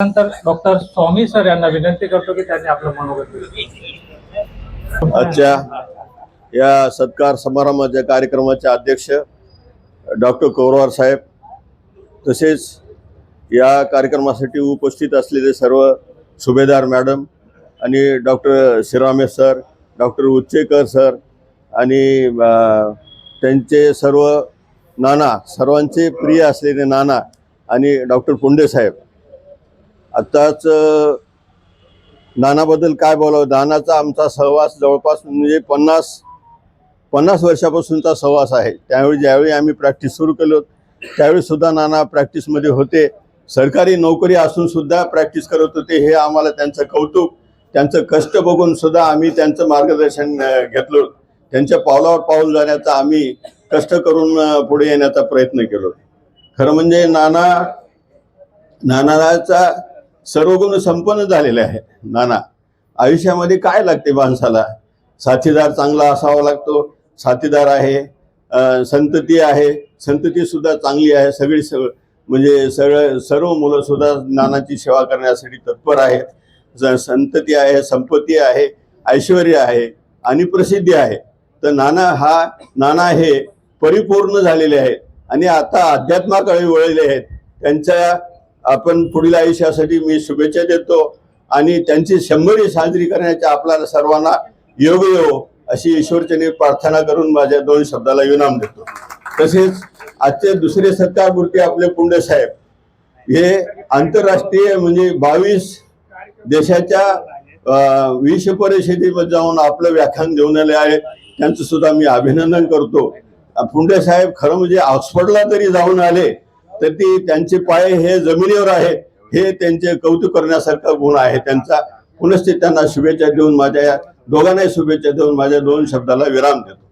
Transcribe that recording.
त्यानंतर डॉक्टर स्वामी सर यांना विनंती करतो की त्यांनी आपलं मनोगत आजच्या या सत्कार समारंभाच्या कार्यक्रमाचे अध्यक्ष डॉक्टर कोरवार साहेब तसेच या कार्यक्रमासाठी उपस्थित असलेले सर्व सुभेदार मॅडम आणि doctor Shri Ramesh sir doctor Uchchekar sir आणि त्यांचे सर्व नाना सर्वांचे प्रिय असलेले नाना आणि डॉक्टर पुंडे साहेब आत्ताच नानाबद्दल काय बोलावं? नानाचा आमचा सहवास जवळपास म्हणजे पन्नास पन्नास वर्षापासूनचा सहवास आहे. त्यावेळी ज्यावेळी आम्ही प्रॅक्टिस सुरू केलो त्यावेळी सुद्धा नाना प्रॅक्टिसमध्ये होते. सरकारी नोकरी असून सुद्धा प्रॅक्टिस करत होते. हे आम्हाला त्यांचं कौतुक त्यांचं कष्ट बघून सुद्धा आम्ही त्यांचं मार्गदर्शन घेतलो. त्यांच्या पावलावर पाऊल जाण्याचा आम्ही कष्ट करून पुढे येण्याचा प्रयत्न केलो. खरं म्हणजे नाना नानाचा सर्व गुण संपन्न झालेले आहे नाना आयुष्यामध्ये काय लागते माणसाला? साथीदार चांगला असावा लागतो. साथीदार आहे संतती आहे. संतती सुद्धा चांगली आहे. सगळी सगळं म्हणजे सगळं सर्व मुलं सुद्धा नानाची सेवा करण्यासाठी तत्पर आहेत. ज- संतती आहे संपत्ती आहे ऐश्वर आहे आणि प्रसिद्धी आहे. तर नाना हा नाना हे परिपूर्ण झालेले आहेत आणि आता अध्यात्माकडे वळलेले आहेत. त्यांच्या आपण पुढील आयुष्यासाठी मी शुभेच्छा देतो आणि त्यांची शंभरी साजरी करण्याच्या आपल्याला सर्वांना योग येवो अशी ईश्वरचनी प्रार्थना करून माझ्या दोन शब्दाला विनाम देतो. तसेच आजचे दुसरे सत्तामूर्ती आपले पुंडे साहेब हे आंतरराष्ट्रीय म्हणजे बावीस देशाच्या अं, विश्व परिषदेमध्ये जाऊन आपलं व्याख्यान देऊन आले आहे. त्यांचं सुद्धा मी अभिनंदन करतो. पुंडे साहेब खरं म्हणजे ऑक्सफर्डला तरी जाऊन आले. तर ती त्यांचे पाय हे जमिनीवर आहेत हे त्यांचे कौतुक करण्यासारखा गुण आहे. त्यांचा पुनश्चित त्यांना शुभेच्छा देऊन माझ्या या दोघांनाही शुभेच्छा देऊन माझ्या दोन शब्दाला विराम देतो.